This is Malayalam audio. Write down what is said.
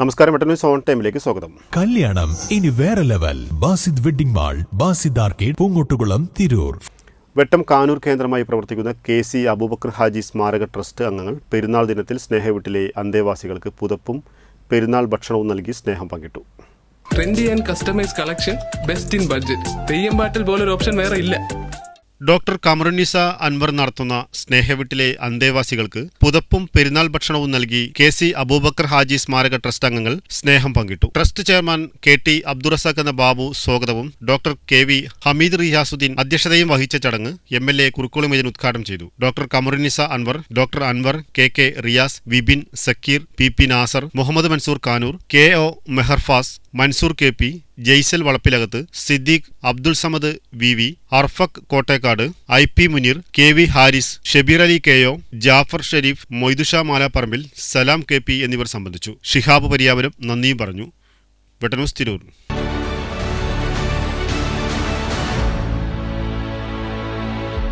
നമസ്കാരം വെട്ട ന്യൂസ് ഓൺ ടൈമിലേക്ക് സ്വാഗതം. കല്യാണം ഇനി വേറെ level. Basid wedding mall Basid arcade Poongottukulam Tirur. Vettam Kanoor കേന്ദ്രമായി പ്രവർത്തിക്കുന്ന കെ സി അബൂബക്കർ ഹാജി സ്മാരക ട്രസ്റ്റ് അംഗങ്ങൾ പെരുന്നാൾ ദിനത്തിൽ സ്നേഹവീട്ടിലെ അന്തേവാസികൾക്ക് പുതപ്പും പെരുന്നാൾ ഭക്ഷണവും നൽകി സ്നേഹം പങ്കിട്ടു. Trendy and customise collection best in budget Theyyam പാട്ടിൽ പോലൊരു ഓപ്ഷൻ വേറെ ഇല്ല. ഡോക്ടർ കമറുനിസ അൻവർ നടത്തുന്ന സ്നേഹവീട്ടിലെ അന്തേവാസികൾക്ക് പുതപ്പും പെരുന്നാൾ ഭക്ഷണവും നൽകി കെ സി അബൂബക്കർ ഹാജി സ്മാരക ട്രസ്റ്റ് അംഗങ്ങൾ സ്നേഹം പങ്കിട്ടു. Trust chairman K T Abdurazak എന്ന ബാബു സ്വാഗതവും doctor K V Hameed Riyasuddin അധ്യക്ഷതയും വഹിച്ച ചടങ്ങ് M L A Kurukkoli Moideen ഉദ്ഘാടനം ചെയ്തു. Doctor Kamarunnisa Anwar doctor Anwar K K Riyas Vibin Zakir P P Nasar Muhammad Mansoor Kanoor K O Meharfas Mansoor K P Jaisal Valappilakath Siddique Abdul Samad V V Arfak Kottekkad I P Muneer K V Haris Shabeer Ali K O Jafar Sharif Moidusha Malapparambil Salam K P എന്നിവർ സംബന്ധിച്ചു. ഷിഹാബ് പരിയാപനം നന്ദിയും പറഞ്ഞു. വെട്ടനൂസ് തിരൂർ.